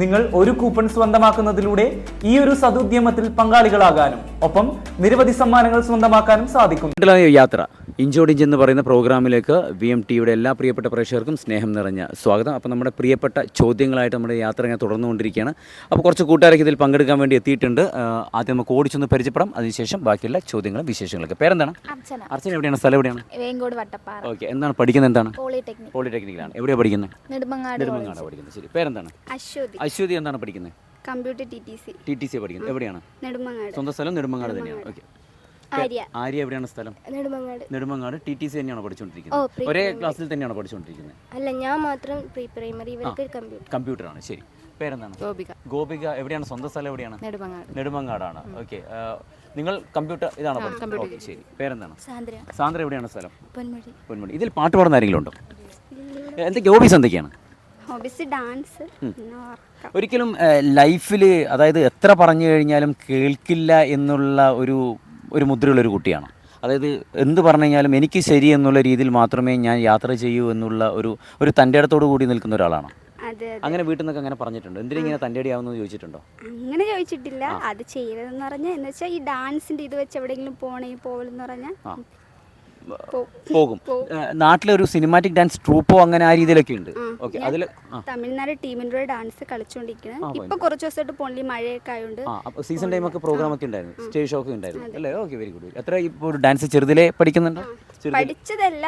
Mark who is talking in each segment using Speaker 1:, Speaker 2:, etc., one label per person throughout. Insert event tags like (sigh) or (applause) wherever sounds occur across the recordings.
Speaker 1: നിങ്ങൾ ഒരു കൂപ്പൺ സ്വന്തമാക്കുന്നതിലൂടെ ഈ ഒരു സതുദ്യമത്തിൽ പങ്കാളികളാകാനും ഒപ്പം നിരവധി സമ്മാനങ്ങൾ സ്വന്തമാക്കാനും സാധിക്കും
Speaker 2: യാത്ര. ഇഞ്ചോടിഞ്ച് എന്ന് പറയുന്ന പ്രോഗ്രാമിലേക്ക് വി എം ടിയുടെ എല്ലാ പ്രിയപ്പെട്ട പ്രേക്ഷകർക്കും സ്നേഹം നിറഞ്ഞ സ്വാഗതം. അപ്പോൾ നമ്മുടെ പ്രിയപ്പെട്ട ചോദ്യങ്ങളായിട്ട് നമ്മുടെ യാത്ര ഇങ്ങനെ തുടർന്നുകൊണ്ടിരിക്കുകയാണ്. അപ്പോൾ കുറച്ച് കൂട്ടുകാരൊക്കെ ഇതിൽ പങ്കെടുക്കാൻ വേണ്ടി എത്തിയിട്ടുണ്ട്. ആദ്യം നമുക്ക് ഓടിച്ചൊന്ന് പരിചയപ്പെടാം. അതിനുശേഷം ബാക്കിയുള്ള ചോദ്യങ്ങളും വിശേഷങ്ങളൊക്കെ. പേരെന്താണ്?
Speaker 3: അർച്ചന.
Speaker 2: അർച്ചന എവിടെയാണ്? സ്ഥലം എവിടെയാണ്?
Speaker 3: വേങ്കോട് വട്ടപ്പാറ.
Speaker 2: ഓക്കെ എന്താണ് പഠിക്കുന്നത്? എന്താണ്?
Speaker 3: പോളിടെക്നിക്.
Speaker 2: പോളിടെക്നിക്കിലാണ്. എവിടെയാണ് പഠിക്കുന്നത്?
Speaker 3: നെടുമങ്ങാട്
Speaker 2: പഠിക്കുന്നത്. ശരി പേരെന്താണ്?
Speaker 3: അശ്വതി.
Speaker 2: അശ്വതി എന്താണ് പഠിക്കുന്നത്?
Speaker 3: Computer T T C.
Speaker 2: T T C പഠിക്കുന്നത് എവിടെയാണ്?
Speaker 3: നെടുമങ്ങാട്.
Speaker 2: സ്വന്തം സ്ഥലം നെടുമങ്ങാട് തന്നെയാണ്. ഓക്കെ.
Speaker 3: ആര്യ.
Speaker 2: ആര്യ എവിടെയാണ് സ്ഥലം?
Speaker 3: Nedumangad.
Speaker 2: Nedumangad T T C തന്നെയാണ് പഠിച്ചുകൊണ്ടിരിക്കുന്നത് ഒരേ ക്ലാസ്സിൽ തന്നെയാണ് പഠിച്ചുകൊണ്ടിരിക്കുന്നത്
Speaker 3: അല്ല ഞാൻ മാത്രം പ്രീ പ്രൈമറി ഇവർക്ക് കമ്പ്യൂട്ടർ.
Speaker 2: കമ്പ്യൂട്ടറാണ്. ശരി. പേരെന്താണ്?
Speaker 3: ഗോപിക.
Speaker 2: ഗോപിക എവിടെയാണ്? സ്വന്തം സ്ഥലം എവിടെയാണ്?
Speaker 3: നെടുമങ്ങാട്.
Speaker 2: നെടുമങ്ങാടാണ്. ഓക്കെ. നിങ്ങൾ കമ്പ്യൂട്ടർ ഇതാണ് പഠിച്ചത്? ഓക്കെ ശരി. പേരെന്താണ്?
Speaker 3: സാന്ദ്ര.
Speaker 2: സാന്ദ്ര എവിടെയാണ് സ്ഥലം?
Speaker 3: പൊന്മുടി.
Speaker 2: പൊന്മുടി. ഇതിൽ പാട്ട് പാടുന്ന ആരെങ്കിലും ഉണ്ടോ? എന്തൊക്കെ ഹോബീസ് എന്തൊക്കെയാണ്?
Speaker 3: ഹോബീസ് ഡാൻസ്
Speaker 2: ഒരിക്കലും ലൈഫിൽ അതായത് എത്ര പറഞ്ഞു കഴിഞ്ഞാലും കേൾക്കില്ല എന്നുള്ള ഒരു ഒരു മുദ്രയുള്ള ഒരു കുട്ടിയാണ്. അതായത് എന്ത് പറഞ്ഞു കഴിഞ്ഞാലും എനിക്ക് ശരി എന്നുള്ള രീതിയിൽ മാത്രമേ ഞാൻ യാത്ര ചെയ്യൂ എന്നുള്ള ഒരു ഒരു തന്റെ ഇടത്തോട് കൂടി നിൽക്കുന്ന ഒരാളാണ്. അങ്ങനെ വീട്ടിൽ നിന്നൊക്കെ അങ്ങനെ പറഞ്ഞിട്ടുണ്ട്. എന്തിനാ ഇങ്ങനെ തന്റെ അടിയാവുന്നു ചോദിച്ചിട്ടുണ്ടോ?
Speaker 3: അങ്ങനെ ചോദിച്ചിട്ടില്ല. അത് ചെയ്തതെന്ന് പറഞ്ഞാൽ എന്ന് വെച്ചാൽ ഈ ഡാൻസിന്റെ ഇത് വെച്ച് എവിടെയെങ്കിലും പോകണേ പോകലെന്ന് പറഞ്ഞാൽ.
Speaker 2: പോകും. നാട്ടിലൊരു സിനിമാറ്റിക് ഡാൻസ് ട്രൂപ്പോ അങ്ങനെ ആ രീതിയിലൊക്കെ ഉണ്ട് ഓക്കെ അതിൽ
Speaker 3: തമിഴ്നാട് ടീമിന്റെ ഡാൻസ് കളിച്ചുകൊണ്ടിരിക്കുന്നത് ഇപ്പൊ കുറച്ച് ദിവസമായിട്ട് പൊള്ളി മഴയൊക്കെ ആയതുകൊണ്ട്
Speaker 2: സീസൺ ടൈം ഒക്കെ ടൈമൊക്കെ പ്രോഗ്രാം ഒക്കെ ഉണ്ടായിരുന്നു. സ്റ്റേജ് ഷോ ഒക്കെ ഉണ്ടായിരുന്നു. അല്ലേ? ഓക്കെ വെരി ഗുഡ് എത്ര ഇപ്പോൾ ഡാൻസ് ചെറുതിലെ പഠിക്കുന്നുണ്ടോ?
Speaker 3: പഠിച്ചതല്ല.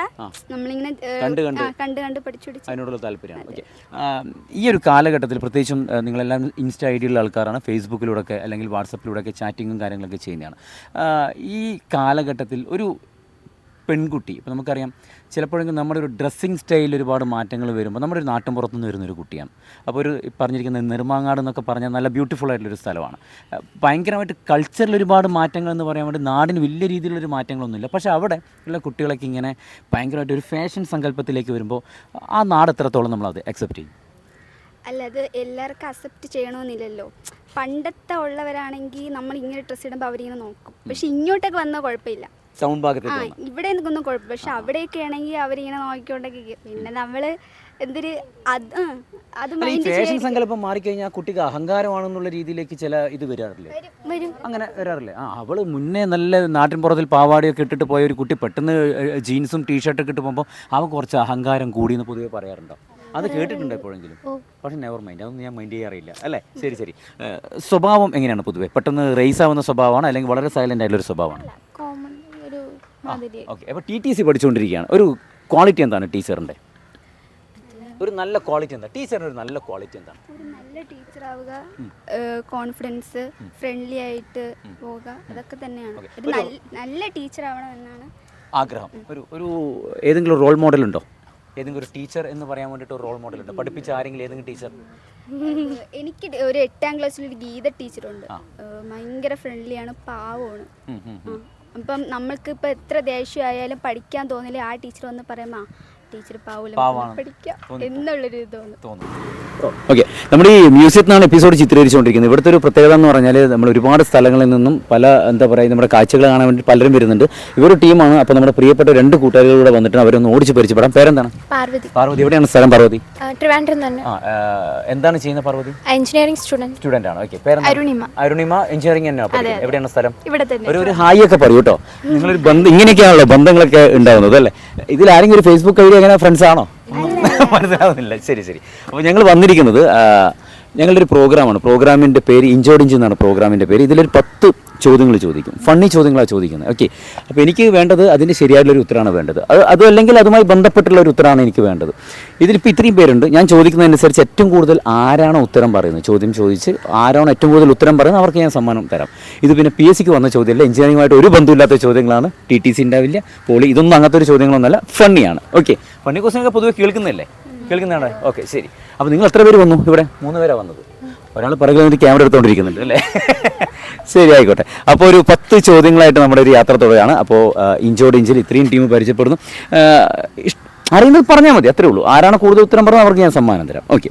Speaker 3: നമ്മളിങ്ങനെ
Speaker 2: കണ്ട് കണ്ട്.
Speaker 3: കണ്ട് കണ്ട് പഠിച്ചു
Speaker 2: അതിനോടുള്ള താല്പര്യമാണ്. ഓക്കെ. ഈ ഒരു കാലഘട്ടത്തിൽ പ്രത്യേകിച്ചും നിങ്ങളെല്ലാം ഇൻസ്റ്റ ഐ ഡിയുള്ള ആൾക്കാരാണ്. ഫേസ്ബുക്കിലൂടെ ഒക്കെ അല്ലെങ്കിൽ വാട്സപ്പിലൂടെ ഒക്കെ ചാറ്റിങ്ങും കാര്യങ്ങളൊക്കെ ചെയ്യുന്നതാണ്. ഈ കാലഘട്ടത്തിൽ ഒരു പെൺകുട്ടി. ഇപ്പോൾ നമുക്കറിയാം ചിലപ്പോഴെങ്കിലും നമ്മുടെ ഒരു ഡ്രസ്സിങ് സ്റ്റൈലിൽ ഒരുപാട് മാറ്റങ്ങൾ വരുമ്പോൾ നമ്മുടെ ഒരു നാട്ടിൻ പുറത്തുനിന്ന് വരുന്നൊരു കുട്ടിയാണ്. അപ്പോൾ ഒരു പറഞ്ഞിരിക്കുന്ന നിർമ്മാങ്ങാട് എന്നൊക്കെ പറഞ്ഞാൽ നല്ല ബ്യൂട്ടിഫുൾ ആയിട്ടുള്ളൊരു സ്ഥലമാണ്. ഭയങ്കരമായിട്ട് കൾച്ചറിൽ ഒരുപാട് മാറ്റങ്ങൾ എന്ന് പറയാൻ വേണ്ടി നാടിന് വലിയ രീതിയിലുള്ളൊരു മാറ്റങ്ങളൊന്നുമില്ല. പക്ഷേ അവിടെ ഉള്ള കുട്ടികളൊക്കെ ഇങ്ങനെ ഭയങ്കരമായിട്ട് ഒരു ഫാഷൻ സങ്കല്പത്തിലേക്ക് വരുമ്പോൾ ആ നാട് എത്രത്തോളം നമ്മളത് അക്സെപ്റ്റ് ചെയ്യും?
Speaker 3: അല്ല അത് എല്ലാവർക്കും അക്സെപ്റ്റ് ചെയ്യണമെന്നില്ലല്ലോ പണ്ടത്തെ ഉള്ളവരാണെങ്കിൽ നമ്മൾ ഇങ്ങനെ ഡ്രസ്സ് ഇടുമ്പോൾ അവരിങ്ങനെ നോക്കും. പക്ഷെ ഇങ്ങോട്ടൊക്കെ വന്നാൽ കുഴപ്പമില്ല.
Speaker 2: സൗണ്ട്
Speaker 3: ആ ഇവിടെ എനിക്കൊന്നും കുഴപ്പമില്ല. പക്ഷെ അവിടെയൊക്കെ ആണെങ്കിൽ അവരിങ്ങനെ നോക്കിക്കൊണ്ടൊക്കെ. പിന്നെ നമ്മൾ എന്തൊരു അത് ആ, അത്
Speaker 2: ഈ
Speaker 3: മൈൻഡ്
Speaker 2: ഫാഷൻ സങ്കല്പം മാറിക്കഴിഞ്ഞാൽ കുട്ടിക്ക് അഹങ്കാരമാണെന്നുള്ള രീതിയിലേക്ക് ചില ഇത് വരാറില്ലേ?
Speaker 3: വരും
Speaker 2: അങ്ങനെ വരാറില്ലേ? ആ അവൾ മുന്നേ നല്ല നാട്ടിൻ പുറത്തിൽ പാവാടിയൊക്കെ ഇട്ടിട്ട് പോയ ഒരു കുട്ടി പെട്ടെന്ന് ജീൻസും ടീഷർട്ടൊക്കെ ഇട്ട് പോകുമ്പോൾ അവ കുറച്ച് അഹങ്കാരം കൂടി എന്ന് പൊതുവെ പറയാറുണ്ടോ? അത് കേട്ടിട്ടുണ്ട് എപ്പോഴെങ്കിലും? പക്ഷെ നെവർ മൈൻഡ് അതൊന്നും ഞാൻ മൈൻഡ് ചെയ്യാറില്ല. അല്ലേ? ശരി ശരി. ഏഹ്, സ്വഭാവം എങ്ങനെയാണ് പൊതുവെ? പെട്ടെന്ന് റേസ് ആവുന്ന സ്വഭാവമാണ് അല്ലെങ്കിൽ വളരെ സൈലന്റ് ആയിട്ടുള്ള ഒരു സ്വഭാവമാണ്? ഓക്കെ. അപ്പോൾ ടി ടി സി പഠിച്ചുകൊണ്ടിരിക്കുകയാണ്. ഒരു ക്വാളിറ്റി എന്താണ് ടീച്ചറിന്റെ ഒരു നല്ല ക്വാളിറ്റി എന്താ? ടീച്ചറിന് ഒരു നല്ല ക്വാളിറ്റി എന്താണ്?
Speaker 3: ഒരു നല്ല ടീച്ചർ ആവുക കോൺഫിഡൻസ് ഫ്രണ്ട്ലി ആയിട്ട് പോവുക. അതൊക്കെ തന്നെയാണ്. ഒരു നല്ല- ടീച്ചർ ആവണമെന്നാണ്
Speaker 2: ആഗ്രഹം. ഒരു ഒരു ഏതെങ്കിലും റോൾ മോഡൽ ഉണ്ടോ? ഏതെങ്കിലും ഒരു ടീച്ചർ എന്ന് പറയാൻ വേണ്ടിയിട്ട് ഒരു റോൾ മോഡൽ ഉണ്ടോ? പഠിപ്പിച്ച ആരെങ്കിലും ഏതെങ്കിലും ടീച്ചർ
Speaker 3: എനിക്ക് ഒരു എട്ടാം ക്ലാസ്സിൽ ഒരു ഗീത ടീച്ചറുണ്ട് ഉണ്ട്. ഭയങ്കര ഫ്രണ്ട്ലിയാണ് പാവമാണ്. ഇപ്പം എത്ര ദേഷ്യമായാലും പഠിക്കാൻ തോന്നില്ല ആ ടീച്ചർ വന്ന് പറയുമ്പോൾ ടീച്ചർ എന്നുള്ളൊരു
Speaker 2: തോന്നുന്നു ഓക്കെ. നമ്മുടെ ഈ മ്യൂസിയത്തിൽ നിന്നാണ് എപ്പിസോഡ് ചിത്രീകരിച്ചുകൊണ്ടിരിക്കുന്നത്. ഇവിടുത്തെ ഒരു പ്രത്യേകത എന്ന് പറഞ്ഞാൽ നമ്മൾ ഒരുപാട് സ്ഥലങ്ങളിൽ നിന്നും പല എന്താ പറയുക നമ്മുടെ കാഴ്ചകൾ കാണാൻ വേണ്ടി പലരും വരുന്നുണ്ട്. ഇവർ ടീമാണ്. അപ്പോൾ നമ്മുടെ പ്രിയപ്പെട്ട രണ്ട് കൂട്ടുകാരികളൂടെ വന്നിട്ട് അവരൊന്ന് ഓടിച്ച് പരിചയപ്പെടാം. പേരെന്താണ്?
Speaker 4: പാർവതി.
Speaker 2: പാർവതി. എവിടെയാണ് സ്ഥലം പാർവതി?
Speaker 4: ട്രിവാൻഡ്രം തന്നെ.
Speaker 2: എന്താണ് ചെയ്യുന്നത് പാർവതി?
Speaker 4: എഞ്ചിനീയറിംഗ് സ്റ്റുഡന്റ്
Speaker 2: സ്റ്റുഡന്റ് ആണ്. ഓക്കെ.
Speaker 4: അരുണിമ.
Speaker 2: അരുണിമ എഞ്ചിനീയറിംഗ് തന്നെ എവിടെയാണ് സ്ഥലം?
Speaker 4: ഇവിടെ തന്നെ.
Speaker 2: ഒരു ഒരു ഹായ് ഒക്കെ പറയൂ കേട്ടോ. നിങ്ങളൊരു ബന്ധം ഇങ്ങനെയൊക്കെയാണല്ലോ ബന്ധങ്ങളൊക്കെ ഉണ്ടാവുന്നത് അല്ലേ? ഇതിൽ ആരെങ്കിലും ഒരു ഫേസ്ബുക്ക് ഐ ഡി അങ്ങനെ ഫ്രണ്ട്സ് ആണോ? മനസ്സിലാവുന്നില്ല. ശരി ശരി. അപ്പോൾ ഞങ്ങൾ വന്നിരിക്കുന്നത് ഞങ്ങളുടെ ഒരു പ്രോഗ്രാമാണ്. പ്രോഗ്രാമിന്റെ പേര് ഇഞ്ചോടിഞ്ച് എന്നാണ് പ്രോഗ്രാമിന്റെ പേര്. ഇതിലൊരു പത്ത് ചോദ്യങ്ങൾ ചോദിക്കും. ഫണ്ണി ചോദ്യങ്ങളാണ് ചോദിക്കുന്നത്. ഓക്കെ അപ്പോൾ എനിക്ക് വേണ്ടത് അതിന്റെ ശരിയായിട്ടുള്ളൊരു ഉത്തരമാണ് വേണ്ടത്. അത് അല്ലെങ്കിൽ അതുമായി ബന്ധപ്പെട്ടുള്ള ഒരു ഉത്തരമാണ് എനിക്ക് വേണ്ടത്. ഇതിലിപ്പോൾ ഇത്രയും പേരുണ്ട്. ഞാൻ ചോദിക്കുന്നതനുസരിച്ച് ഏറ്റവും കൂടുതൽ ആരാണോ ഉത്തരം പറയുന്നത്? ചോദ്യം ചോദിച്ച് ആരാണോ ഏറ്റവും കൂടുതൽ ഉത്തരം പറയുന്നത് അവർക്ക് ഞാൻ സമ്മാനം തരാം. ഇത് പിന്നെ പി എസ് സിക്ക് വന്ന ചോദ്യമല്ല. എഞ്ചിനീയറിംഗുമായിട്ട് ഒരു ബന്ധമില്ലാത്ത ചോദ്യങ്ങളാണ്. ടി ടി സി ഉണ്ടാവില്ല പോളി. ഇതൊന്നും അങ്ങനത്തെ ഒരു ചോദ്യങ്ങളൊന്നുമല്ല. ഫണ്ണിയാണ് ഓക്കെ ഫണ്ണി ക്വസ്റ്റ്യൻ ഒക്കെ പൊതുവെ കേൾക്കുന്നതല്ലേ? കേൾക്കുന്നതാണ്? ഓക്കെ ശരി. അപ്പോൾ നിങ്ങൾ എത്ര പേര് വന്നു ഇവിടെ? മൂന്ന് പേരാണ് വന്നത്. ഒരാൾ പിറകിൽ നിന്ന് ക്യാമറ എടുത്തുകൊണ്ടിരിക്കുന്നുണ്ട് അല്ലേ? ശരി ആയിക്കോട്ടെ. അപ്പോൾ ഒരു പത്ത് ചോദ്യങ്ങളായിട്ട് നമ്മുടെ ഒരു യാത്ര തുടരുകയാണ്. അപ്പോൾ ഇഞ്ചോട് ഇഞ്ചിൽ ഇത്രയും ടീം പരിചയപ്പെടുന്നു. അറിയുന്നത് പറഞ്ഞാൽ മതി അത്രേ ഉള്ളൂ. ആരാണ് കൂടുതൽ ഉത്തരം പറഞ്ഞത് അവർക്ക് ഞാൻ സമ്മാനം തരാം. ഓക്കെ.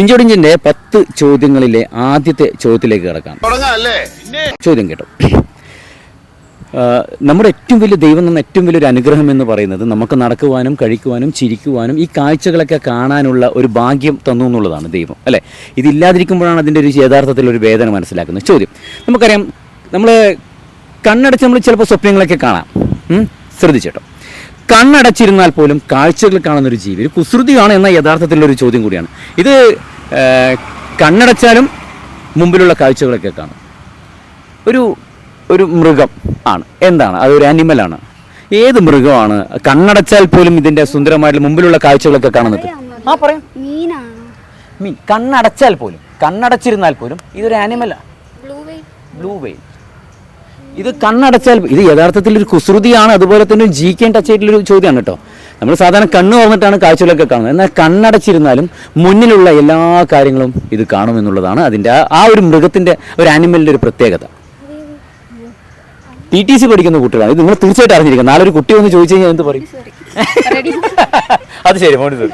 Speaker 2: ഇഞ്ചോട് ഇഞ്ചിന്റെ പത്ത് ചോദ്യങ്ങളിലെ ആദ്യത്തെ ചോദ്യത്തിലേക്ക് കിടക്കാം. ചോദ്യം കേട്ടോ. നമ്മുടെ ഏറ്റവും വലിയ ദൈവം തന്ന ഏറ്റവും വലിയൊരു അനുഗ്രഹം എന്ന് പറയുന്നത് നമുക്ക് നടക്കുവാനും കഴിക്കുവാനും ചിരിക്കുവാനും ഈ കാഴ്ചകളൊക്കെ കാണാനുള്ള ഒരു ഭാഗ്യം തന്നു എന്നുള്ളതാണ് ദൈവം അല്ലേ? ഇതില്ലാതിരിക്കുമ്പോഴാണ് അതിന്റെ ഒരു യഥാർത്ഥത്തിൽ ഒരു വേദന മനസ്സിലാക്കുന്നത്. ചോദ്യം നമുക്കറിയാം നമ്മൾ കണ്ണടച്ച് നമ്മൾ ചിലപ്പോൾ സ്വപ്നങ്ങളൊക്കെ കാണാം? ശ്രദ്ധിച്ചേട്ടോ. കണ്ണടച്ചിരുന്നാൽ പോലും കാഴ്ചകൾ കാണുന്ന ഒരു ജീവി ഒരു കുസൃതിയാണ് എന്ന യഥാർത്ഥത്തിലുള്ളൊരു ചോദ്യം കൂടിയാണ്. ഇത് കണ്ണടച്ചാലും മുമ്പിലുള്ള കാഴ്ചകളൊക്കെ കാണും. ഒരു ഒരു മൃഗം ആണ്. എന്താണ്? അതൊരു ആനിമലാണ് ഏത് മൃഗമാണ്? കണ്ണടച്ചാൽ പോലും ഇതിന്റെ സുന്ദരമായിട്ടുള്ള മുമ്പിലുള്ള കാഴ്ചകളൊക്കെ കാണുന്നത്? ആ പറയാം. മീൻ. കണ്ണടച്ചാൽ പോലും കണ്ണടച്ചിരുന്നാൽ പോലും ഇതൊരു ആനിമലാണ്
Speaker 3: ബ്ലൂ വെയിൽ.
Speaker 2: ഇത് കണ്ണടച്ചാൽ ഇത് യഥാർത്ഥത്തിൽ ഒരു കുസൃതിയാണ്. അതുപോലെ തന്നെ ജി കെ ടച്ച് ആയിട്ടുള്ള ഒരു ചോദ്യമാണ് കേട്ടോ. നമ്മൾ സാധാരണ കണ്ണു തുറന്നിട്ടാണ് കാഴ്ചകളൊക്കെ കാണുന്നത്. എന്നാൽ കണ്ണടച്ചിരുന്നാലും മുന്നിലുള്ള എല്ലാ കാര്യങ്ങളും ഇത് കാണുമെന്നുള്ളതാണ് അതിന്റെ ആ- ആ ഒരു മൃഗത്തിന്റെ ഒരു ആനിമലിന്റെ ഒരു പ്രത്യേകത. ടി ടി സി പഠിക്കുന്ന കുട്ടികളാണ്. ഇത് നിങ്ങൾ തീർച്ചയായിട്ടും അറിഞ്ഞിരിക്കും നാളെ ഒരു കുട്ടി വന്ന് ചോദിച്ചു കഴിഞ്ഞാൽ എന്ത് പറയും? (laughs) അത് ശരി മോണിത്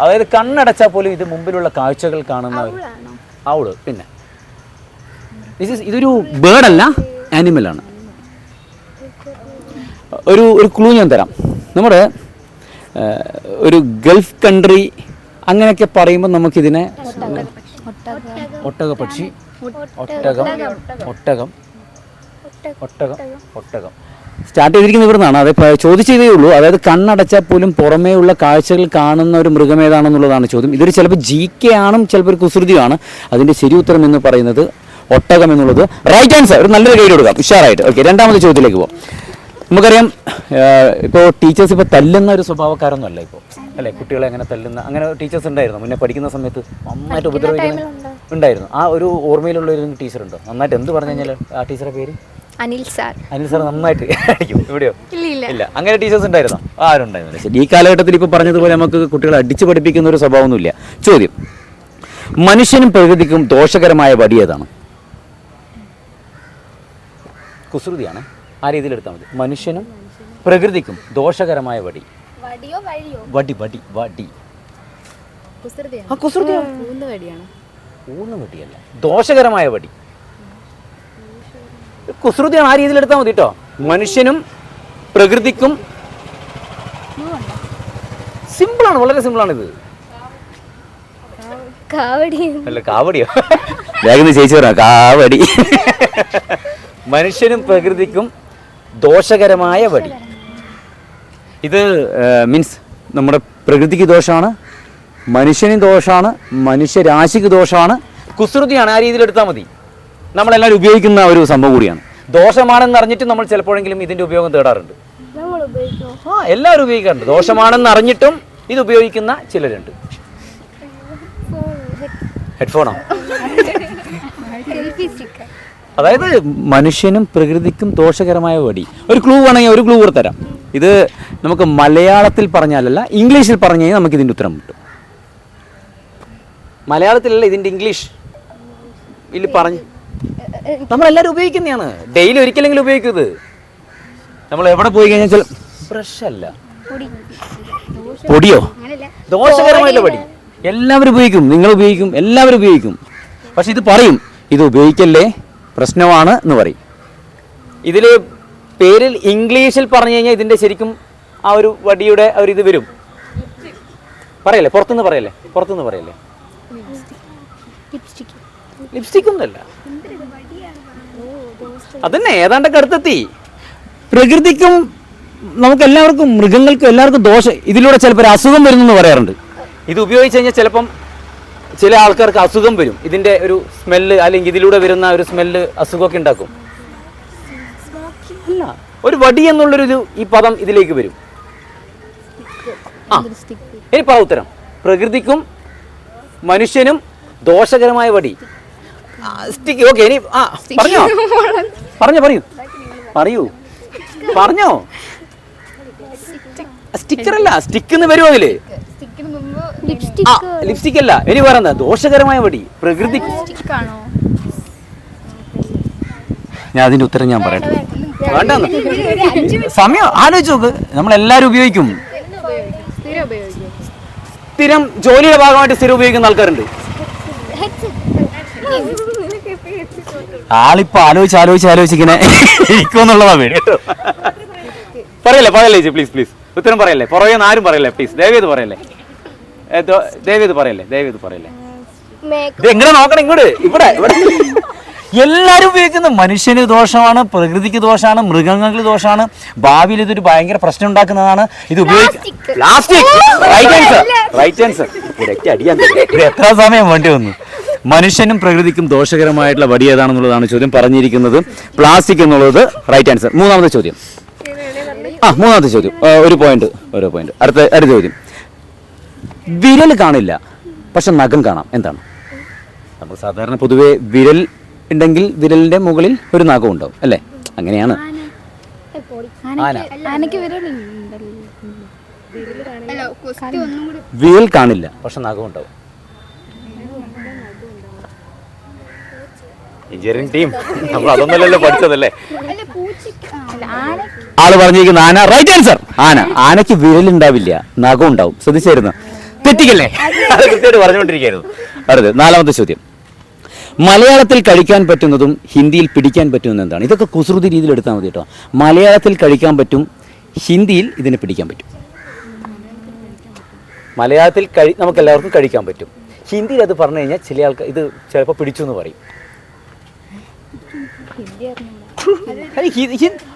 Speaker 2: അതായത് കണ്ണടച്ചാൽ പോലും ഇത് മുമ്പിലുള്ള കാഴ്ചകൾ കാണുന്ന അവൾ പിന്നെ. ഇതൊരു ബേർഡല്ല ആനിമലാണ് ഒരു ഒരു ക്ലൂ ഞാൻ തരാം. നമ്മുടെ ഒരു ഗൾഫ് കൺട്രി അങ്ങനെയൊക്കെ പറയുമ്പോൾ നമുക്കിതിനെ ഒട്ടക പക്ഷി. ഒട്ടകം. ഒട്ടകം. ഒട്ടകം. ഒട്ടകം. സ്റ്റാർട്ട് ചെയ്തിരിക്കുന്ന ഇവിടുന്നാണ്. അത് ഇപ്പൊ ചോദിച്ചതേ ഉള്ളൂ. അതായത് കണ്ണടച്ചാൽ പോലും പുറമേ ഉള്ള കാഴ്ചകൾ കാണുന്ന ഒരു മൃഗം ഏതാണെന്നുള്ളതാണ് ചോദ്യം. ഇതൊരു ചിലപ്പോൾ ജി കെ ആണും ചിലപ്പോൾ ഒരു കുസൃതിയാണ് അതിന്റെ ശരി ഉത്തരം എന്ന് പറയുന്നത് ഒട്ടകം എന്നുള്ളത്. റൈറ്റ് ആൻസർ ഒരു നല്ലൊരു ഗൈഡ് കൊടുക്കാം. ഉഷാറായിട്ട്. ഓക്കെ രണ്ടാമത്തെ ചോദ്യത്തിലേക്ക് പോകാം നമുക്കറിയാം ഇപ്പോൾ ടീച്ചേഴ്സ് ഇപ്പോൾ തല്ലുന്ന ഒരു സ്വഭാവക്കാരൊന്നും അല്ല ഇപ്പോൾ അല്ലേ? കുട്ടികളെ അങ്ങനെ തല്ലുന്ന അങ്ങനെ ടീച്ചേഴ്സ് ഉണ്ടായിരുന്നു മുന്നേ പഠിക്കുന്ന സമയത്ത് നന്നായിട്ട് ഉപദ്രവിക്കുന്ന ഉണ്ടായിരുന്നു. ആ ഒരു ഓർമ്മയിലുള്ള ഒരു ടീച്ചർ ഉണ്ടോ? നന്നായിട്ട് എന്ത് പറഞ്ഞു കഴിഞ്ഞാൽ ആ ടീച്ചറുടെ പേര്?
Speaker 4: അനിൽ സാർ.
Speaker 2: അനിൽ സാർ നന്നായിട്ട് അടിക്കും ഇവിടെയോ?
Speaker 4: ഇല്ല ഇല്ല.
Speaker 2: അങ്ങനെ ടീച്ചേഴ്സ് ഉണ്ടായിരുന്നോ? ആരും ഉണ്ടായിരുന്നില്ല ഈ കാലഘട്ടത്തിൽ ഇപ്പോൾ പറഞ്ഞതുപോലെ നമുക്ക് കുട്ടികളെ അടിച്ചു പഠിപ്പിക്കുന്ന ഒരു സ്വഭാവമൊന്നുമില്ല. ചോദ്യം. മനുഷ്യനും പ്രകൃതിക്കും ദോഷകരമായ വടി ഏതാണ്? കുസൃതിയാണ്. ആ രീതിയിൽ എടുത്താൽ മതി. മനുഷ്യനും പ്രകൃതിക്കും ദോഷകരമായ വടി. വടി വടി വടി.
Speaker 3: കുസൃതിയാണ്.
Speaker 2: ആ കുസൃതിയാണ്. ഊന്ന് വടിയല്ല. ദോഷകരമായ വടി. കുസൃതിയാണ് ആ രീതിയിൽ എടുത്താൽ മതി കേട്ടോ മനുഷ്യനും പ്രകൃതിക്കും സിമ്പിളാണ് വളരെ സിമ്പിളാണ് ഇത്. അല്ല കാവടിയോ? വേഗം ചേച്ചി പറയാം കാവടി. മനുഷ്യനും പ്രകൃതിക്കും ദോഷകരമായ വടി. ഇത് മീൻസ് നമ്മുടെ പ്രകൃതിക്ക് ദോഷമാണ് മനുഷ്യനും ദോഷമാണ് മനുഷ്യരാശിക്ക് ദോഷമാണ് കുസൃതിയാണ് ആ രീതിയിൽ എടുത്താൽ മതി. നമ്മളെല്ലാവരും ഉപയോഗിക്കുന്ന ഒരു സംഭവം കൂടിയാണ്. ദോഷമാണെന്ന് അറിഞ്ഞിട്ട് നമ്മൾ ചിലപ്പോഴെങ്കിലും ഇതിന്റെ ഉപയോഗം തേടാറുണ്ട്. ആ എല്ലാവരും ഉപയോഗിക്കാറുണ്ട്. ദോഷമാണെന്ന് അറിഞ്ഞിട്ടും ഇത് ഉപയോഗിക്കുന്ന ചിലരുണ്ട്. ഹെഡ്ഫോണോ? അതായത് മനുഷ്യനും പ്രകൃതിക്കും ദോഷകരമായ വടി. ഒരു ക്ലൂ വേണമെങ്കിൽ ഒരു ക്ലൂ കൂടെ തരാം. ഇത് നമുക്ക് മലയാളത്തിൽ പറഞ്ഞാലല്ല ഇംഗ്ലീഷിൽ പറഞ്ഞു കഴിഞ്ഞാൽ നമുക്ക് ഇതിന്റെ ഉത്തരം കിട്ടും. മലയാളത്തിലല്ല ഇതിന്റെ ഇംഗ്ലീഷ്. ഇല്ല പറഞ്ഞു നമ്മളെല്ലാവരും ഉപയോഗിക്കുന്നതാണ്. ഡെയിലി ഒരിക്കലെങ്കിലും ഉപയോഗിക്കുന്നത് നമ്മൾ എവിടെ പോയി കഴിഞ്ഞാൽ ബ്രഷ് അല്ല.
Speaker 3: പൊടി.
Speaker 2: പൊടിയോ? ദോഷകരമായിട്ടുള്ള പൊടി. എല്ലാവരും ഉപയോഗിക്കും. നിങ്ങൾ ഉപയോഗിക്കും. എല്ലാവരും ഉപയോഗിക്കും. പക്ഷെ ഇത് പറയും ഇത് ഉപയോഗിക്കല്ലേ? പ്രശ്നമാണ് എന്ന് പറയും. ഇതിൽ പേരിൽ ഇംഗ്ലീഷിൽ പറഞ്ഞു കഴിഞ്ഞാൽ ഇതിന്റെ ശരിക്കും ആ ഒരു വടിയുടെ ആ ഒരു ഇത് വരും. പറയല്ലേ? പുറത്തുനിന്ന് പറയല്ലേ? പുറത്തുനിന്ന് പറയല്ലേ?
Speaker 3: ലിപ്സ്റ്റിക്
Speaker 2: ഒന്നുമല്ല. അതന്നെ ഏതാണ്ടൊക്കെ അടുത്തെത്തി. പ്രകൃതിക്കും നമുക്ക് എല്ലാവർക്കും മൃഗങ്ങൾക്കും എല്ലാവർക്കും ദോഷം ഇതിലൂടെ ചിലപ്പോൾ ഒരു അസുഖം വരുന്നു എന്ന് പറയാറുണ്ട്. ഇത് ഉപയോഗിച്ച് കഴിഞ്ഞാൽ ചിലപ്പം ചില ആൾക്കാർക്ക് അസുഖം വരും. ഇതിന്റെ ഒരു സ്മെല്ല് അല്ലെങ്കിൽ ഇതിലൂടെ വരുന്ന ഒരു സ്മെല്ല് അസുഖമൊക്കെ ഉണ്ടാക്കും. അല്ല ഒരു വടി എന്നുള്ളൊരു ഈ പദം ഇതിലേക്ക് വരും. ആ ഇനി പറ ഉത്തരം. പ്രകൃതിക്കും മനുഷ്യനും ദോഷകരമായ വടി. സ്റ്റിക്ക് ഓക്കെ ഇനി ആ പറഞ്ഞോ? (laughs) പറഞ്ഞോ പറയൂ. പറയൂ. പറഞ്ഞോ? സ്റ്റിക്കർ അല്ല സ്റ്റിക്ക് എന്ന് വരും
Speaker 3: അതിൽ
Speaker 2: ആ ലിപ്സ്റ്റിക് അല്ല. ഇനി വേറെ എന്താ ദോഷകരമായ വടി പ്രകൃതി. ഞാൻ അതിന്റെ ഉത്തരം ഞാൻ പറയട്ടെ. വേണ്ടെന്ന്. സമയം ആലോചിച്ച് നോക്ക്. നമ്മളെല്ലാരും ഉപയോഗിക്കും. സ്ഥിരം ജോലിയുടെ ഭാഗമായിട്ട് സ്ഥിരം ഉപയോഗിക്കുന്ന ആൾക്കാരുണ്ട്. ആളിപ്പോ ആലോചിച്ച് ആലോചിച്ച് ആലോചിച്ചിങ്ങനെ ഇരിക്കുമെന്നുള്ളതാ പേടി. കേട്ടോ പറയല്ലേ പറയല്ലേ ചേച്ചി പ്ലീസ് പ്ലീസ് ഉത്തരം പറയല്ലേ പുറകെ ആരും പറയല്ലേ പ്ലീസ് ദയവേത് പറയല്ലേ. ദയവേത് പറയല്ലേ ദയവേത് പറയല്ലേ. എങ്ങനെ നോക്കണം ഇങ്ങോട്ട് ഇവിടെ ഇവിടെ. എല്ലാരും ഉപയോഗിക്കുന്ന മനുഷ്യന് ദോഷമാണ് പ്രകൃതിക്ക് ദോഷമാണ് മൃഗങ്ങൾക്ക് ദോഷമാണ് ഭാവിയിൽ ഇതൊരു ഭയങ്കര പ്രശ്നം ഉണ്ടാക്കുന്നതാണ്. ഇത് ഉപയോഗിക്കും plastic. Right answer right answer അടിയാൻ. എത്ര സമയം വേണ്ടി വന്നു? മനുഷ്യനും പ്രകൃതിക്കും ദോഷകരമായിട്ടുള്ള വടി ഏതാണെന്നുള്ളതാണ് ചോദ്യം പറഞ്ഞിരിക്കുന്നത്. പ്ലാസ്റ്റിക് എന്നുള്ളത് റൈറ്റ് ആൻസർ മൂന്നാമത്തെ ചോദ്യം. ആ മൂന്നാമത്തെ ചോദ്യം. ഒരു പോയിന്റ് ഓരോ പോയിന്റ് അടുത്ത അടുത്ത ചോദ്യം. വിരൽ കാണില്ല പക്ഷെ നഖം കാണാം. എന്താണ്? നമ്മൾ സാധാരണ പൊതുവെ വിരൽ ഉണ്ടെങ്കിൽ വിരലിന്റെ മുകളിൽ ഒരു നഖം ഉണ്ടാവും അല്ലേ? അങ്ങനെയാണ്. വിരൽ കാണില്ല പക്ഷെ നഖം ഉണ്ടാവും. എഞ്ചിനീയറിംഗ് ടീം നമ്മൾ അതൊന്നല്ലല്ലോ പഠിച്ചതല്ലേ? ആൾ പറഞ്ഞിരിക്കുന്ന ആന റൈറ്റ് ആൻസർ ആന ആനയ്ക്ക് വിരലുണ്ടാവില്ല നഖം ഉണ്ടാവും ശ്രദ്ധിച്ചായിരുന്നു. തെറ്റിക്കല്ലേ? അത്. കൃത്യമായിട്ട് പറഞ്ഞുകൊണ്ടിരിക്കുന്നു അടുത്ത് നാലാമത്തെ ചോദ്യം. മലയാളത്തിൽ കഴിക്കാൻ പറ്റുന്നതും ഹിന്ദിയിൽ പിടിക്കാൻ പറ്റുന്നതും എന്താണ്? ഇതൊക്കെ കുസൃതി രീതിയിൽ എടുത്താൽ മതി കേട്ടോ. മലയാളത്തിൽ കഴിക്കാൻ പറ്റും ഹിന്ദിയിൽ ഇതിനെ പിടിക്കാൻ പറ്റും. മലയാളത്തിൽ കഴി നമുക്ക് എല്ലാവർക്കും കഴിക്കാൻ പറ്റും. ഹിന്ദിയിൽ അത് പറഞ്ഞു കഴിഞ്ഞാൽ ചില ആൾക്കാർ ഇത് ചിലപ്പോൾ പിടിച്ചു എന്ന് പറയും.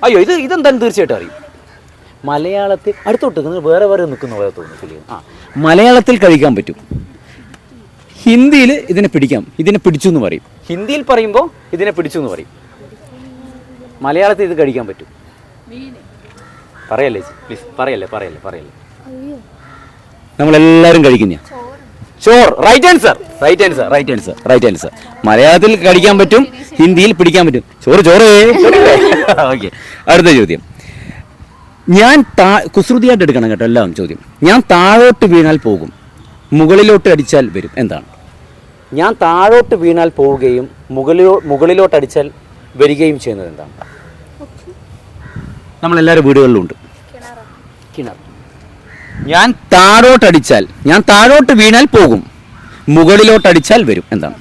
Speaker 2: അയ്യ, ഇത് ഇതെന്തായാലും തീർച്ചയായിട്ടും അറിയും. മലയാളത്തിൽ അടുത്തോട്ട് വേറെ വേറെ നിൽക്കുന്ന പോലെ തോന്നുന്നു ഫിലിം. ആ മലയാളത്തിൽ കഴിക്കാൻ പറ്റും. ഹിന്ദിയിൽ ഇതിനെ പിടിക്കാം. ഇതിനെ പിടിച്ചു എന്ന് പറയും. ഹിന്ദിയിൽ പറയുമ്പോൾ ഇതിനെ പിടിച്ചു എന്ന് പറയും. മലയാളത്തിൽ ഇത് കഴിക്കാൻ പറ്റും. പറയല്ലേ പ്ലീസ് പറയല്ലേ പറയല്ലേ പറയല്ലേ. നമ്മളെല്ലാവരും കഴിക്കുന്ന ചോർ right answer right answer right answer right answer മലയാളത്തിൽ കടിക്കാൻ പറ്റും ഹിന്ദിയിൽ പിടിക്കാൻ പറ്റും. ചോറ് ചോറ്. (laughs) ഓക്കെ അടുത്ത ചോദ്യം. ഞാൻ താ കുസൃതിയായിട്ട് എടുക്കണം കേട്ടോ എല്ലാം ചോദ്യം. ഞാൻ താഴോട്ട് വീണാൽ പോകും മുകളിലോട്ട് അടിച്ചാൽ വരും. എന്താണ്? ഞാൻ താഴോട്ട് വീണാൽ പോവുകയും മുകളിലോ മുകളിലോട്ട് അടിച്ചാൽ വരികയും ചെയ്യുന്നത് എന്താണ്? നമ്മളെല്ലാവരും വീടുകളിലും ഉണ്ട് കിണർ ഞാൻ താഴോട്ട് അടിച്ചാൽ ഞാൻ താഴോട്ട് വീണാൽ പോകും. മുകളിലോട്ട് അടിച്ചാൽ വരും. എന്താണ്?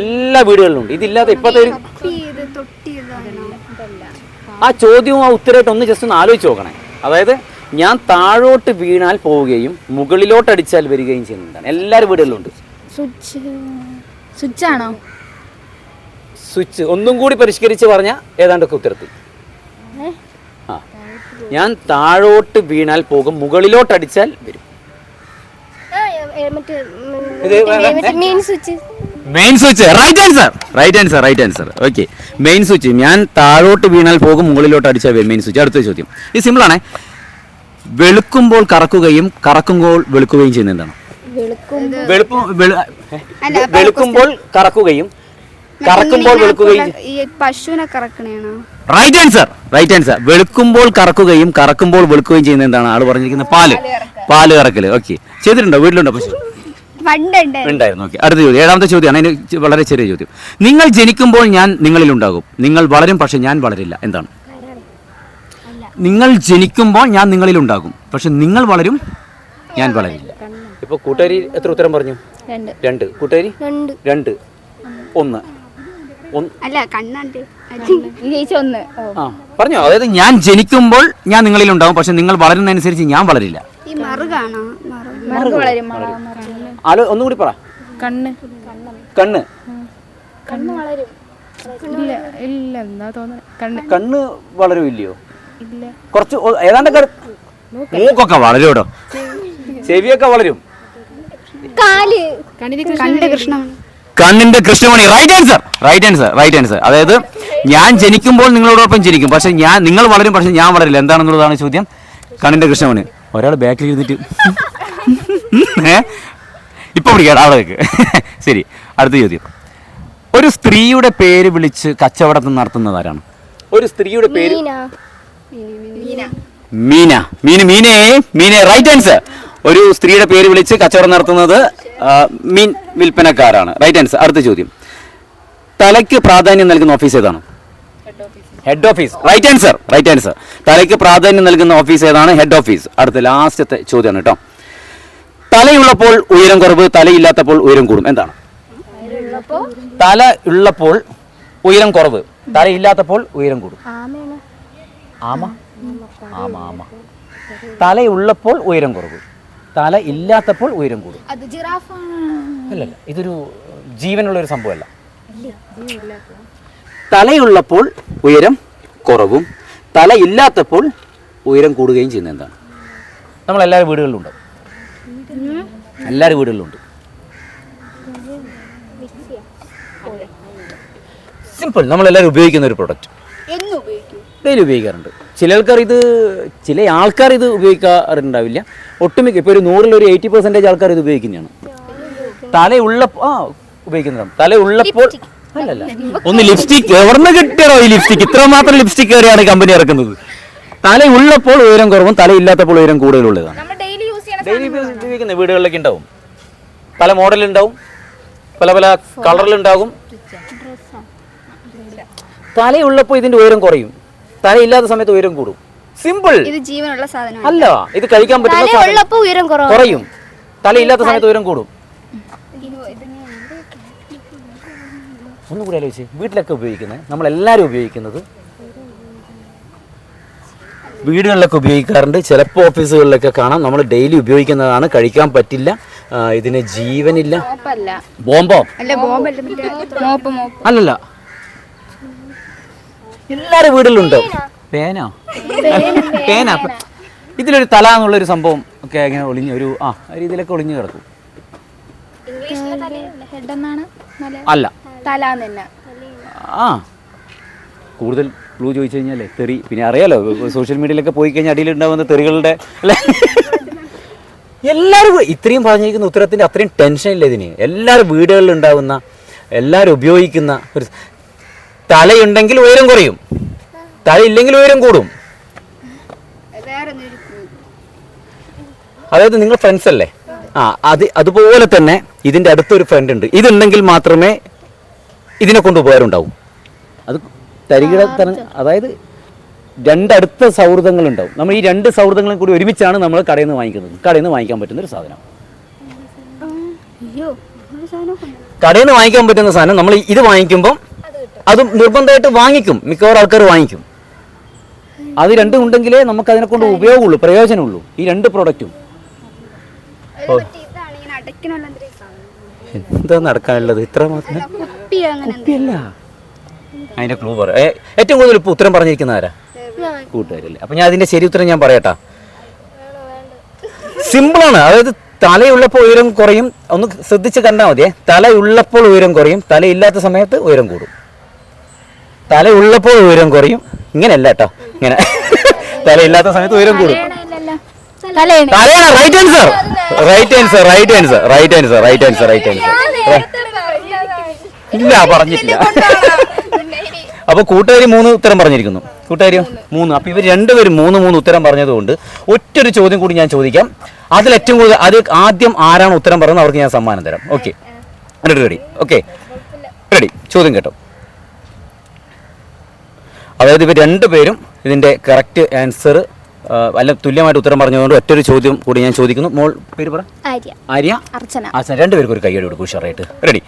Speaker 2: എല്ലാ വീടുകളിലും ഉണ്ട്. ഇതില്ലാതെ ഇപ്പോഴത്തെ ഒരു ആ ചോദ്യവും ആ ഉത്തരമായിട്ട് ഒന്ന് ജസ്റ്റ് ഒന്ന് ആലോചിച്ച് നോക്കണേ. അതായത് ഞാൻ താഴോട്ട് വീണാൽ പോവുകയും മുകളിലോട്ട് അടിച്ചാൽ വരികയും ചെയ്യുന്നതാണ് എല്ലാവരും വീടുകളിലും ഉണ്ട്.
Speaker 3: സ്വിച്ച് സ്വിച്ച് ആണോ
Speaker 2: സ്വിച്ച് ഒന്നും കൂടി പരിഷ്കരിച്ച് പറഞ്ഞാൽ ഏതാണ്ടൊക്കെ ഉത്തരത്തിൽ. ഞാൻ താഴോട്ട് വീണാൽ പോകും മുകളിലോട്ട് അടിച്ചാൽ വരും.
Speaker 4: Main switch
Speaker 2: main switch right answer right answer right answer okay main switch ഞാൻ താഴോട്ട് വീണാൽ പോകും മുകളിലോട്ട് അടിച്ചാൽ വരും മെയിൻ സ്വിച്ച് അടുത്ത ചോദ്യം. ഇത് സിമ്പിൾ ആണേ. വെളുക്കുമ്പോൾ കറക്കുകയും കറക്കുമ്പോൾ വെളുക്കുകയും ചെയ്യുന്നത് എന്താണ്? വെളുക്കുമ്പോൾ കറക്കുകയും കറക്കുമ്പോൾ വെളുക്കുകയും
Speaker 3: ഈ പശുവിനെ കറക്കണേണോ?
Speaker 2: റൈറ്റ് ആൻസർ റൈറ്റ് ആൻസർ വെളുക്കുമ്പോൾ കറക്കുകയും കറക്കുമ്പോൾ വെളുക്കുകയും ചെയ്യുന്ന എന്താണ്? ആൾ പറഞ്ഞിരിക്കുന്നത് പാൽ. പാൽ കറക്കൽ. ഓക്കെ ചെയ്തിട്ടുണ്ടോ? വീട്ടിലുണ്ടോ പശു? ഉണ്ടായിരുന്നു. ഓക്കെ അടുത്ത ചോദ്യം. ഏഴാമത്തെ ചോദ്യമാണ്. അതിന് വളരെ ചെറിയ ചോദ്യം. നിങ്ങൾ ജനിക്കുമ്പോൾ ഞാൻ നിങ്ങളിൽ ഉണ്ടാകും നിങ്ങൾ വളരും പക്ഷെ ഞാൻ വളരില്ല. എന്താണ്? നിങ്ങൾ ജനിക്കുമ്പോൾ ഞാൻ നിങ്ങളിൽ ഉണ്ടാകും പക്ഷെ നിങ്ങൾ വളരും ഞാൻ വളരില്ല. ഇപ്പൊ കൂട്ടുകാരി എത്ര ഉത്തരം പറഞ്ഞു?
Speaker 4: രണ്ട്.
Speaker 2: രണ്ട്. കൂട്ടുകാരി?
Speaker 4: രണ്ട്.
Speaker 2: ഒന്ന്.
Speaker 3: അല്ല കണ്ണാണ്ട്.
Speaker 4: ചേച്ചി ഒന്ന്.
Speaker 2: ആ പറഞ്ഞോ? അതായത് ഞാൻ ജനിക്കുമ്പോൾ ഞാൻ നിങ്ങളിൽ ഉണ്ടാവും പക്ഷെ നിങ്ങൾ വളരുന്നതനുസരിച്ച് ഞാൻ വളരില്ല.
Speaker 3: ഈ മറു
Speaker 4: മറുക് വളരും.
Speaker 2: ആലോ ഒന്നുകൂടി പറ.
Speaker 4: കണ്ണ്.
Speaker 2: കണ്ണ്.
Speaker 4: കണ്ണ് വളരും. ഇല്ല ഇല്ല എന്താ തോന്നുന്നത് കണ്ണ്.
Speaker 2: കണ്ണ് വളരുമില്ലയോ
Speaker 4: ഇല്ല.
Speaker 2: കുറച്ച് ഒ- ഏതാണ്ടൊക്കെ മൂക്കൊക്കെ വളരും കേട്ടോ ചെവിയൊക്കെ വളരും.
Speaker 3: കാൽ. കണ്ട് കൃഷ്ണമണി
Speaker 2: കണ്ണിന്റെ കൃഷ്ണമണി. Right answer right answer right answer അതായത് ഞാൻ ജനിക്കുമ്പോൾ നിങ്ങളോടൊപ്പം ജനിക്കും. പക്ഷെ ഞാൻ നിങ്ങൾ വളരും പക്ഷെ ഞാൻ വളരില്ല. എന്താണെന്നുള്ളതാണ് ചോദ്യം. കണ്ണിന്റെ കൃഷ്ണമണി. ഒരാൾ ബാക്കിൽ ഇരുന്നിട്ട്. (laughs) ഇപ്പൊ പിടിക്കാം. അവിടെ വെക്ക് (laughs) ശരി. അടുത്ത ചോദ്യം. ഒരു സ്ത്രീയുടെ പേര് വിളിച്ച് കച്ചവടം നടത്തുന്നതാരാണ് ഒരു സ്ത്രീയുടെ പേര് മീന. മീന. മീനേ. മീനെ റൈറ്റ് ആൻസർ ഒരു സ്ത്രീയുടെ പേര് വിളിച്ച് കച്ചവടം നടത്തുന്നത് മീൻ വിൽപ്പനക്കാരാണ്. റൈറ്റ് ആൻസർ അടുത്ത ചോദ്യം. തലയ്ക്ക് പ്രാധാന്യം നൽകുന്ന ഓഫീസ് ഏതാണ്? Head office right answer right answer തലയ്ക്ക് പ്രാധാന്യം നൽകുന്ന ഓഫീസ് ഏതാണ്? ഹെഡ് ഓഫീസ് അടുത്ത ലാസ്റ്റത്തെ ചോദ്യമാണ് കേട്ടോ. തലയുള്ളപ്പോൾ ഉയരം കുറവ് തലയില്ലാത്തപ്പോൾ ഉയരം കൂടും. എന്താണ്? തല ഉള്ളപ്പോൾ ഉയരം കുറവ് തലയില്ലാത്തപ്പോൾ ഉയരം കൂടും. ആമ? ആമ ആമ. തലയുള്ളപ്പോൾ ഉയരം കുറവ്. തല ഇല്ലാത്തപ്പോൾ ഉയരം കൂടും.
Speaker 3: അത്
Speaker 2: അല്ലല്ല ഇതൊരു ജീവനുള്ള ഒരു സംഭവമല്ല. തലയുള്ളപ്പോൾ ഉയരം കുറവും തല ഇല്ലാത്തപ്പോൾ ഉയരം കൂടുകയും ചെയ്യുന്നത് എന്താണ്? നമ്മൾ എല്ലാവരും വീടുകളിലുണ്ടോ എല്ലാവരും വീടുകളിലുണ്ട്. സിമ്പിൾ നമ്മൾ എല്ലാവരും ഉപയോഗിക്കുന്ന ഒരു പ്രൊഡക്റ്റ് ഡെയിലി ഉപയോഗിക്കാറുണ്ട്. ചില ആൾക്കാർ ഇത് ചില ആൾക്കാർ ഇത് ഉപയോഗിക്കാറുണ്ടാവില്ല. ഒട്ടുമിക്ക ഇപ്പോൾ ഒരു നൂറിൽ ഒരു എയ്റ്റി പെർസെന്റേജ് ആൾക്കാർ ഇത് ഉപയോഗിക്കുന്നതാണ്. തലയുള്ള ആ ഉപയോഗിക്കുന്നതാണ്. തലയുള്ളപ്പോൾ അല്ലല്ല. ഒന്ന് ലിപ്സ്റ്റിക് എവിടുന്ന് കിട്ടിയോ ഈ ലിപ്സ്റ്റിക്? ഇത്ര മാത്രം ലിപ്സ്റ്റിക് കയറിയാണ് കമ്പനി ഇറക്കുന്നത്. തലയുള്ളപ്പോൾ ഉയരം കുറവും തലയില്ലാത്തപ്പോൾ ഉയരം കൂടുതലുള്ളതാണ്.
Speaker 3: നമ്മൾ ഡെയിലി യൂസ് ചെയ്യണ
Speaker 2: ഡെയിലി ഉപയോഗിക്കുന്ന വീടുകളിലൊക്കെ ഉണ്ടാവും പല മോഡലുണ്ടാവും പല പല കളറിലുണ്ടാവും തലയുള്ളപ്പോൾ ഇതിന്റെ ഉയരം കുറയും. തലയില്ലാത്ത സമയത്ത് ഉയരം കൂടും. സിമ്പിൾ
Speaker 3: ഇത് ജീവനുള്ള
Speaker 2: അല്ല ഇത് കഴിക്കാൻ പറ്റുന്ന
Speaker 3: ഉയരം
Speaker 2: കുറയും. തലയില്ലാത്ത സമയത്ത് ഉയരം കൂടും. ഒന്നും കൂടി ആലോചിച്ച്. വീട്ടിലൊക്കെ ഉപയോഗിക്കുന്നത് നമ്മളെല്ലാവരും ഉപയോഗിക്കുന്നത് വീടുകളിലൊക്കെ ഉപയോഗിക്കാറുണ്ട്. ചിലപ്പോൾ ഓഫീസുകളിലൊക്കെ കാണാം. നമ്മൾ ഡെയിലി ഉപയോഗിക്കുന്നതാണ്. കഴിക്കാൻ പറ്റില്ല. ഇതിന് ജീവനില്ല. ബോംബോ? അല്ലല്ല. എല്ലാവരും വീട്ടിലുണ്ട്. പേന? പേന. ഇതിലൊരു തല എന്നുള്ള ഒരു സംഭവം ഒക്കെ ഇങ്ങനെ ഒളിഞ്ഞ് ഒരു ആ രീതിയിലൊക്കെ ഇതിലൊക്കെ ഒളിഞ്ഞു കിടക്കും.
Speaker 3: ഹെഡ് എന്നാണ്?
Speaker 2: അല്ല.
Speaker 3: തല
Speaker 2: ആ. കൂടുതൽ ബ്ലൂ ചോദിച്ചു കഴിഞ്ഞാലേ തെറി. പിന്നെ അറിയാലോ സോഷ്യൽ മീഡിയയിലൊക്കെ പോയി കഴിഞ്ഞാൽ അടിയിലുണ്ടാവുന്ന തെറികളുടെ അല്ലേ? എല്ലാവരും ഇത്രയും പറഞ്ഞിരിക്കുന്ന ഉത്തരത്തിന്റെ അത്രയും ടെൻഷൻ ഇല്ല ഇതിന്. എല്ലാവരും വീടുകളിൽ ഉണ്ടാവുന്ന എല്ലാവരും ഉപയോഗിക്കുന്ന ഒരു തലയുണ്ടെങ്കിൽ ഉയരം കുറയും. തലയില്ലെങ്കിൽ ഉയരം കൂടും. അതായത് നിങ്ങൾ ഫ്രണ്ട്സ് അല്ലേ? ആ അത് അതുപോലെ തന്നെ ഇതിന്റെ അടുത്തൊരു ഫ്രണ്ട് ഉണ്ട്. ഇതുണ്ടെങ്കിൽ മാത്രമേ ഇതിനെ കൊണ്ട് ഉപകാരം ഉണ്ടാവും അത് തരികിട അതായത് രണ്ടടുത്ത സൗഹൃദങ്ങൾ ഉണ്ടാവും നമ്മൾ ഈ രണ്ട് സൗഹൃദങ്ങളും കൂടി ഒരുമിച്ചാണ് നമ്മൾ കടയിൽ നിന്ന് വാങ്ങിക്കുന്നത്. കടയിൽ നിന്ന് വാങ്ങിക്കാൻ പറ്റുന്ന ഒരു സാധനം.
Speaker 3: അയ്യോ ഒരു സാധനം
Speaker 2: കടയിൽ നിന്ന് വാങ്ങിക്കാൻ പറ്റുന്ന സാധനം നമ്മൾ ഇത് വാങ്ങിക്കുമ്പോൾ അത് നിർബന്ധമായിട്ട് വാങ്ങിക്കും. മിക്കവാറും ആൾക്കാർ വാങ്ങിക്കും. അത് രണ്ടും ഉണ്ടെങ്കിലേ നമുക്ക് അതിനെ കൊണ്ട് ഉപയോഗമുള്ളൂ പ്രയോജനമുള്ളൂ. ഈ രണ്ട് പ്രൊഡക്റ്റും എന്താ നടക്കാനുള്ളത്? ഇത്ര മാത്രം? കുപ്പിയല്ല. അതിന്റെ ക്ലൂ പറ. ഏറ്റവും കൂടുതൽ ഇപ്പൊ ഉത്തരം പറഞ്ഞിരിക്കുന്ന ആരാ? കൂട്ടുകാരല്ലേ അപ്പൊ ഞാൻ അതിന്റെ ശരി ഉത്തരം ഞാൻ പറയട്ടാ. സിമ്പിളാണ്. അതായത് തലയുള്ളപ്പോൾ ഉയരം കുറയും. ഒന്ന് ശ്രദ്ധിച്ച് കണ്ടാൽ മതിയേ. തലയുള്ളപ്പോൾ ഉയരം കുറയും. തലയില്ലാത്ത സമയത്ത് ഉയരം കൂടും. തലയുള്ളപ്പോൾ ഉയരം കുറയും. ഇങ്ങനെയല്ല കേട്ടോ. ഇങ്ങനെ. (laughs) തലയില്ലാത്ത സമയത്ത് ഉയരം കൂടും.
Speaker 3: തലയാണ്.
Speaker 2: തലയാണ്. Right answer right answer right answer right answer right answer right answer ഇല്ല പറഞ്ഞിട്ടില്ല. അപ്പൊ കൂട്ടുകാരി മൂന്ന് ഉത്തരം പറഞ്ഞിരിക്കുന്നു. കൂട്ടുകാരി മൂന്ന്. അപ്പൊ ഇവർ രണ്ടുപേരും മൂന്ന് മൂന്ന് ഉത്തരം പറഞ്ഞതുകൊണ്ട് ഒറ്റൊരു ചോദ്യം കൂടി ഞാൻ ചോദിക്കാം. അതിൽ ഏറ്റവും കൂടുതൽ അത് ആദ്യം ആരാണ് ഉത്തരം പറയുന്നത് അവർക്ക് ഞാൻ സമ്മാനം തരാം. Okay ready ready okay ready ചോദ്യം കേട്ടോ. അതായത് ഇവർ രണ്ടുപേരും ഇതിന്റെ കറക്റ്റ് ആൻസർ അല്ല തുല്യമായിട്ട് ഉത്തരം പറഞ്ഞതുകൊണ്ട് ഒറ്റൊരു ചോദ്യം കൂടി ഞാൻ ചോദിക്കുന്നു. മോൾ പേര് പറ?
Speaker 3: ആര്യ.
Speaker 2: ആര്യ?
Speaker 3: അർച്ചന.
Speaker 2: ആ രണ്ടുപേർക്കും ഒരു കൈയ്യടി കൊടുക്കും ഉഷാറായിട്ട്. റെഡി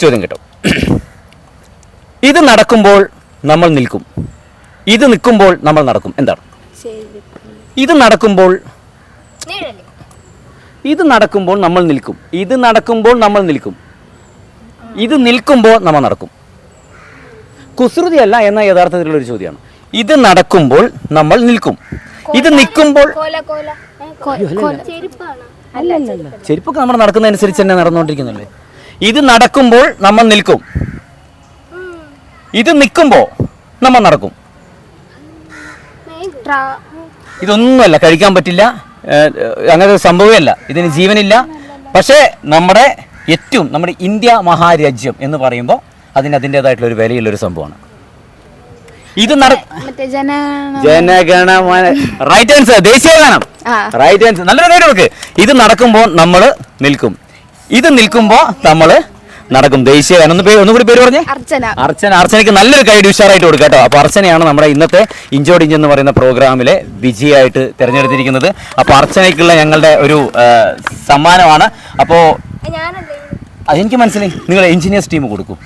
Speaker 2: ചോദ്യം കേട്ടോ. (clears throat) ഇത് നടക്കുമ്പോൾ നമ്മൾ നിൽക്കും. ഇത് നിൽക്കുമ്പോൾ നമ്മൾ നടക്കും. എന്താണ്? ഇത് നടക്കുമ്പോൾ ഇത് നടക്കുമ്പോൾ നമ്മൾ നിൽക്കും. ഇത് നടക്കുമ്പോൾ നമ്മൾ നിൽക്കും. ഇത് നിൽക്കുമ്പോൾ നമ്മൾ നടക്കും. കുസൃതിയല്ല എന്ന യഥാർത്ഥത്തിലുള്ള ഒരു ചോദ്യമാണ്. ഇത് നടക്കുമ്പോൾ നമ്മൾ നിൽക്കും. ഇത് നിൽക്കുമ്പോൾ ചെരുപ്പൊക്കെ നമ്മൾ നടക്കുന്നതനുസരിച്ച് തന്നെ നടന്നുകൊണ്ടിരിക്കുന്നില്ലേ ഇത് നടക്കുമ്പോൾ നമ്മൾ നിൽക്കും. ഇത് നിൽക്കുമ്പോൾ നമ്മൾ നടക്കും. ഇതൊന്നുമല്ല കഴിക്കാൻ പറ്റില്ല. അങ്ങനെ ഒരു സംഭവമല്ല ഇതിന് ജീവനില്ല. പക്ഷേ നമ്മുടെ ഏറ്റവും നമ്മുടെ ഇന്ത്യ മഹാരാജ്യം എന്ന് പറയുമ്പോൾ അതിന് അതിന്റെതായിട്ടുള്ള ഒരു വിലയുള്ള ഒരു സംഭവമാണ്. ഇത് ജനഗണമന റൈറ്റ് ആൻസർ ദേശീയ ഗാനം. റൈറ്റ് ആൻസർ നല്ലൊരു കാര്യം നോക്ക്. ഇത് നടക്കുമ്പോൾ നമ്മൾ നിൽക്കും. ഇത് നിൽക്കുമ്പോൾ നമ്മൾ നടക്കും. ദേശീയ ഗാനം. ഒന്ന് പേര് ഒന്നുകൂടി പേര് പറഞ്ഞേ.
Speaker 4: അർച്ചന.
Speaker 2: അർച്ചന. അർച്ചനയ്ക്ക് നല്ലൊരു കൈഡ് ഉഷാറായിട്ട് കൊടുക്കുക കേട്ടോ. അപ്പോൾ അർച്ചനയാണ് നമ്മുടെ ഇന്നത്തെ ഇഞ്ചോട് ഇഞ്ച് എന്ന് പറയുന്ന പ്രോഗ്രാമിലെ വിജയായിട്ട് തിരഞ്ഞെടുത്തിരിക്കുന്നത്. അപ്പോൾ അർച്ചനയ്ക്കുള്ള ഞങ്ങളുടെ ഒരു സമ്മാനമാണ്. അപ്പോൾ അതെനിക്ക് മനസ്സിലായി. നിങ്ങൾ എഞ്ചിനീയേഴ്സ് ടീം കൊടുക്കും.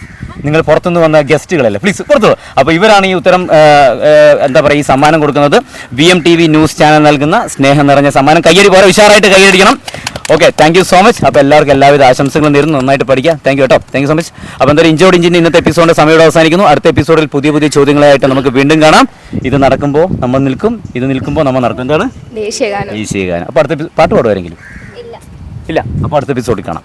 Speaker 2: നിങ്ങൾ പുറത്തുനിന്ന് വന്ന ഗസ്റ്റുകളല്ലേ പ്ലീസ് പുറത്തു. അപ്പോൾ ഇവരാണ് ഈ ഉത്തരം എന്താ പറയുക ഈ സമ്മാനം കൊടുക്കുന്നത്. V M T V news channel നൽകുന്ന സ്നേഹം നിറഞ്ഞ സമ്മാനം. കയ്യടി പോലെ ഉഷാറായിട്ട് കയ്യടിക്കണം. Okay thank you so much അപ്പോൾ എല്ലാവർക്കും എല്ലാവിധ ആശംസകളും നേരുന്നു. നന്നായിട്ട് പഠിക്കുക താങ്ക് യു കേട്ടോ താങ്ക് യു സോ മച്ച് അപ്പോൾ എന്തായാലും ഇഞ്ചോട് ഇഞ്ചിന്റെ ഇന്നത്തെ എപ്പിസോഡിന്റെ സമയം അവസാനിക്കുന്നു. അടുത്ത എപ്പിസോഡിൽ പുതിയ പുതിയ ചോദ്യങ്ങളായിട്ട് നമുക്ക് വീണ്ടും കാണാം. ഇത് നടക്കുമ്പോൾ നമ്മൾ നിൽക്കും ഇത് നിൽക്കുമ്പോൾ നമ്മൾ നടക്കും. എന്താണ്?
Speaker 4: ദേശീയഗാനം.
Speaker 2: അപ്പോൾ അടുത്ത പാട്ട് പാടുമാരെങ്കിലും ഇല്ല. അപ്പോൾ അടുത്ത എപ്പിസോഡിൽ കാണാം.